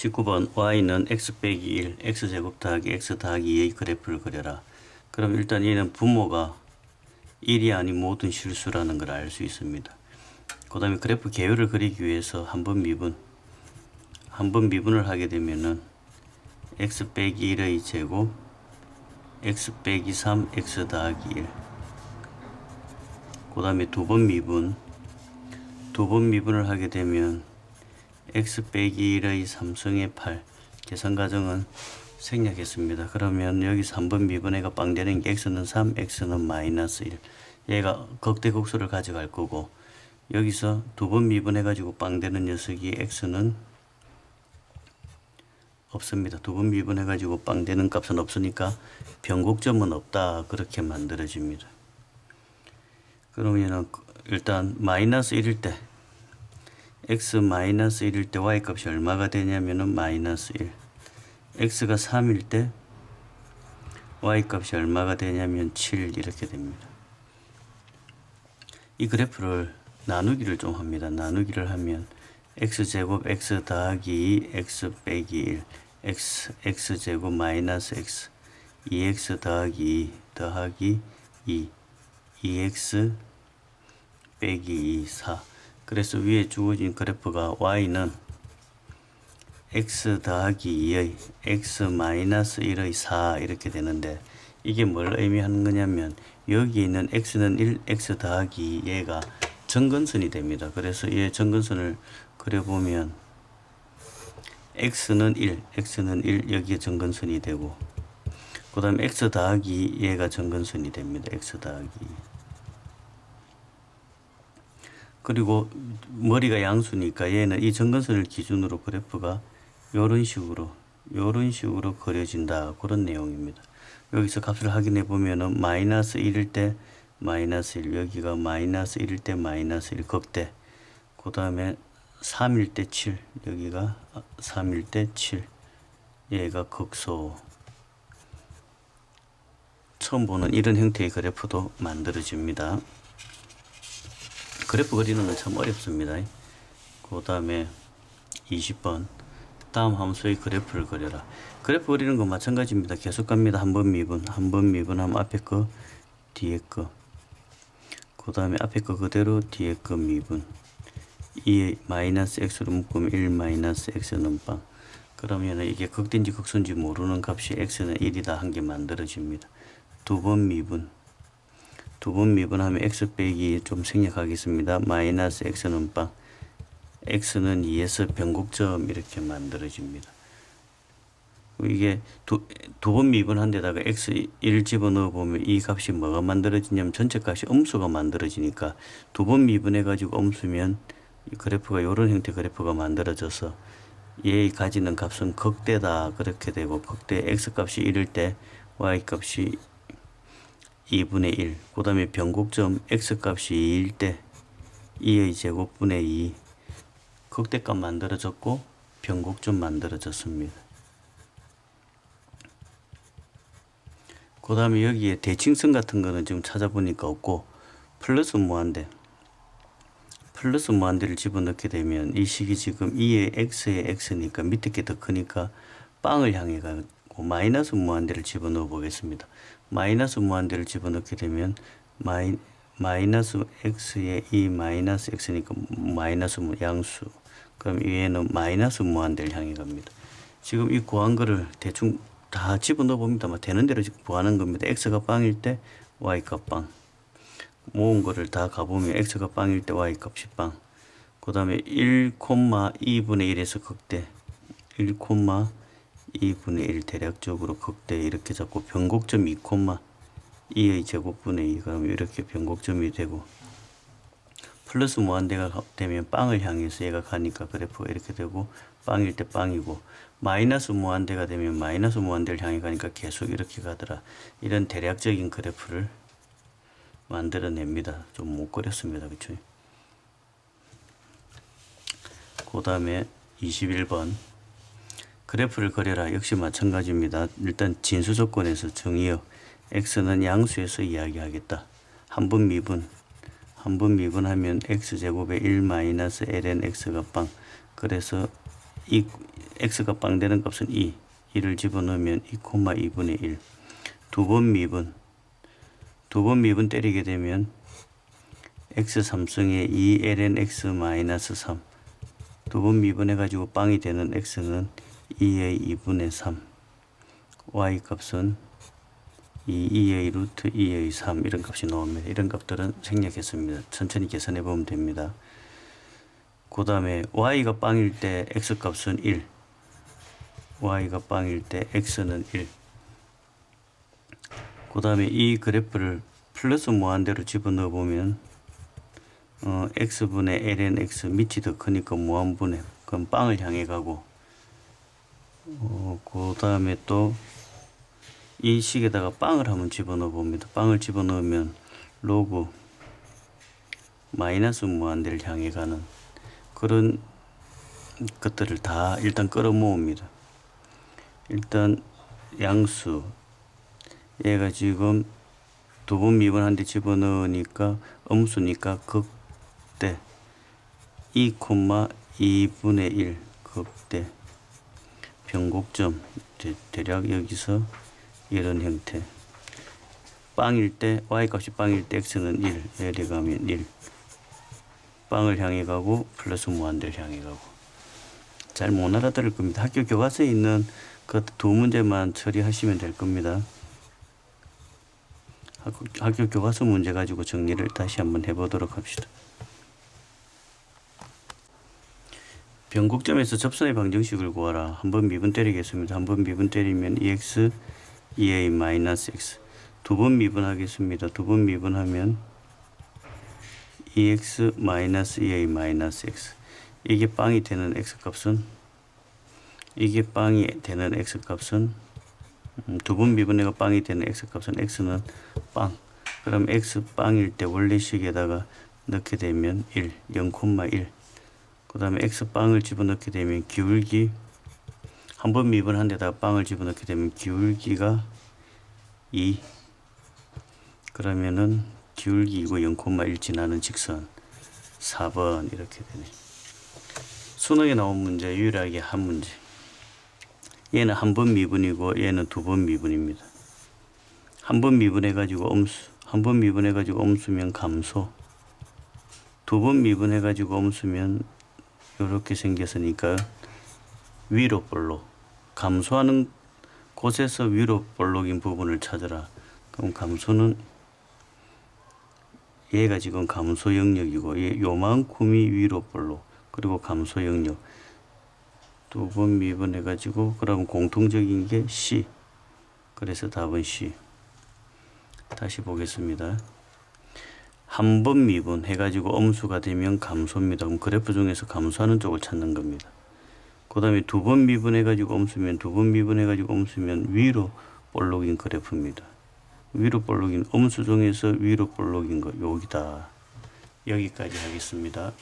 19번 y는 x 빼기 1, x제곱 더하기 x 더하기 2의 그래프를 그려라. 그럼 일단 얘는 분모가 1이 아닌 모든 실수라는 걸 알 수 있습니다. 그 다음에 그래프 계열을 그리기 위해서 한 번 미분 한 번 미분을 하게 되면은 x 빼기 1의 제곱 x 빼기 3 x 더하기 1 그 다음에 두 번 미분 두 번 미분을 하게 되면 x 빼기 1의 3승의 8 계산 과정은 생략했습니다. 그러면 여기 3번 미분해가 빵되는 게 x는 3, x는 마이너스 1 얘가 극대극소를 가져갈 거고 여기서 두 번 미분해 가지고 빵되는 녀석이 x는 없습니다. 두 번 미분해 가지고 빵되는 값은 없으니까 변곡점은 없다 그렇게 만들어집니다. 그러면은 일단 마이너스 1일 때 x 마이너스 1일 때 y 값이 얼마가 되냐면은 마이너스 1 x가 3일 때 y 값이 얼마가 되냐면 7 이렇게 됩니다. 이 그래프를 나누기를 좀 합니다. 나누기를 하면 x제곱 x 더하기 2 x 빼기 1 x x제곱 마이너스 x. 2x 더하기 2 더하기 2 2x 빼기 2 4 그래서 위에 주어진 그래프가 y는 x 더하기 2의 x 마이너스 1의 4 이렇게 되는데 이게 뭘 의미하는 거냐면 여기 있는 x는 1 x 더하기 얘가 정근선이 됩니다. 그래서 얘 정근선을 그려보면 x는 1, x는 1 여기에 정근선이 되고 그 다음에 x 더하기 얘가 정근선이 됩니다. x 더하기 그리고 머리가 양수니까 얘는 이 정근선을 기준으로 그래프가 이런 식으로 이런 식으로 그려진다 그런 내용입니다. 여기서 값을 확인해 보면은 마이너스 1일 때 마이너스 1 여기가 마이너스 1일 때 마이너스 1 극대 그 다음에 3일 때 7 여기가 3일 때 7 얘가 극소 처음 보는 이런 형태의 그래프도 만들어집니다. 그래프 그리는 건 참 어렵습니다. 그 다음에 20번 다음 함수의 그래프를 그려라. 그래프 그리는 건 마찬가지입니다. 계속 갑니다. 한 번 미분, 한 번 미분하면 앞에 거, 뒤에 거. 그 다음에 앞에 거 그대로 뒤에 거 미분. 2에 마이너스 x로 묶으면 1 마이너스 x는 빵. 그러면 이게 극대인지 극소인지 모르는 값이 x는 1이다 한게 만들어집니다. 두 번 미분. 두 번 미분하면 x 빼기 좀 생략하겠습니다. 마이너스 x는 빵. x는 2에서 변곡점 이렇게 만들어집니다. 이게 두 번 미분한 데다가 x 1 집어넣어 보면 이 값이 뭐가 만들어지냐면 전체 값이 음수가 만들어지니까 두 번 미분해 가지고 음수면 이 그래프가 이런 형태 그래프가 만들어져서 얘 가지는 값은 극대다 그렇게 되고 극대 x 값이 1일 때 y 값이 2분의 1, 그 다음에 변곡점 x값이 2일 때 2의 제곱분의 2, 극대값 만들어졌고 변곡점 만들어졌습니다. 그 다음에 여기에 대칭성 같은 거는 지금 찾아보니까 없고 플러스 무한대 플러스 무한대를 집어넣게 되면 이 식이 지금 2의 x의 x니까 밑에 게 더 크니까 빵을 향해 가고 마이너스 무한대를 집어넣어 보겠습니다. 마이너스 무한대를 집어넣게 되면 마이, 마이너스 x에 이 마이너스 x니까 마이너스 양수 그럼 위에는 마이너스 무한대를 향해 갑니다. 지금 이 구한 거를 대충 다 집어넣어 봅니다. 되는 대로 구하는 겁니다. x가 빵일 때 y값 빵 모은 거를 다 가보면 x가 빵일 때 y값이 빵. 그 다음에 1, 2분의 1에서 극대 1, 2분의 1 대략적으로 극대 이렇게 잡고 변곡점 2, 2의 제곱분의 2 그러면 이렇게 변곡점이 되고 플러스 무한대가 되면 빵을 향해서 얘가 가니까 그래프가 이렇게 되고 빵일 때 빵이고 마이너스 무한대가 되면 마이너스 무한대를 향해 가니까 계속 이렇게 가더라. 이런 대략적인 그래프를 만들어냅니다. 좀 못 그렸습니다. 그쵸? 그 다음에 21번 그래프를 그려라. 역시 마찬가지입니다. 일단 진수 조건에서 정의역 x는 양수에서 이야기하겠다. 한번 미분. 한번 미분하면 x제곱에 1 마이너스 ln x가 빵. 그래서 이 x가 빵 되는 값은 2 2를 집어넣으면 2 콤마 2분의 1 두 번 미분. 두 번 미분 때리게 되면 x 삼성의 2 ln x 마이너스 3 두 번 미분해 가지고 빵이 되는 x는 2의 2분의 3 y 값은 2, 2의 루트 2의 3 이런 값이 나옵니다. 이런 값들은 생략했습니다. 천천히 계산해 보면 됩니다. 그 다음에 y가 빵일 때 x 값은 1 y가 빵일 때 x는 1. 그 다음에 이 그래프를 플러스 무한대로 집어넣어 보면 어, x분의 ln x 밑이 더 크니까 무한분의 그럼 빵을 향해 가고 어, 그 다음에 또 이 식에다가 빵을 한번 집어넣어 봅니다. 빵을 집어넣으면 로그 마이너스 무한대를 향해 가는 그런 것들을 다 일단 끌어모읍니다. 일단 양수 얘가 지금 두 번 미분한 데 집어넣으니까 음수니까 극대 2, 2분의 1 극대 변곡점 대- 대략 여기서 이런 형태 빵일 때 y값이 빵일 때 x는 1 이래 가면 1 빵을 향해 가고 플러스 무한대를 향해 가고 잘 못 알아들을 겁니다. 학교 교과서에 있는 그 두 문제만 처리하시면 될 겁니다. 학교, 학교 교과서 문제 가지고 정리를 다시 한번 해보도록 합시다. 변곡점에서 접선의 방정식을 구하라. 한번 미분 때리겠습니다. 한번 미분 때리면 2x 2a 마이너스 x. 두 번 미분하겠습니다. 두 번 미분하면 2x 마이너스 2a 마이너스 x. 이게 빵이 되는 x 값은? 이게 빵이 되는 x 값은? 음, 두번 미분해가 빵이 되는 x 값은? x는 빵. 그럼 x 빵일 때 원래식에다가 넣게 되면 1 0,1 그 다음에 x 빵을 집어넣게 되면 기울기 한 번 미분한 데다가 빵을 집어넣게 되면 기울기가 2 그러면은 기울기이고 0,1 지나는 직선 4번 이렇게 되네. 수능에 나온 문제 유일하게 한 문제. 얘는 한 번 미분이고 얘는 두 번 미분입니다. 한 번 미분해 가지고 음수 한 번 미분해 가지고 음수면 감소. 두 번 미분해 가지고 음수면 이렇게 생겼으니까 위로 볼록 감소하는 곳에서 위로 볼록인 부분을 찾으라. 그럼 감소는 얘가 지금 감소 영역이고 얘 요만큼이 위로 볼록 그리고 감소 영역. 두 번 미분해 가지고 그럼 공통적인 게 C. 그래서 답은 C. 다시 보겠습니다 한 번 미분 해가지고 음수가 되면 감소입니다. 그럼 그래프 중에서 감소하는 쪽을 찾는 겁니다. 그 다음에 두 번 미분해가지고 음수면 두 번 미분해가지고 음수면 위로 볼록인 그래프입니다. 위로 볼록인 음수 중에서 위로 볼록인 거 여기다. 여기까지 하겠습니다.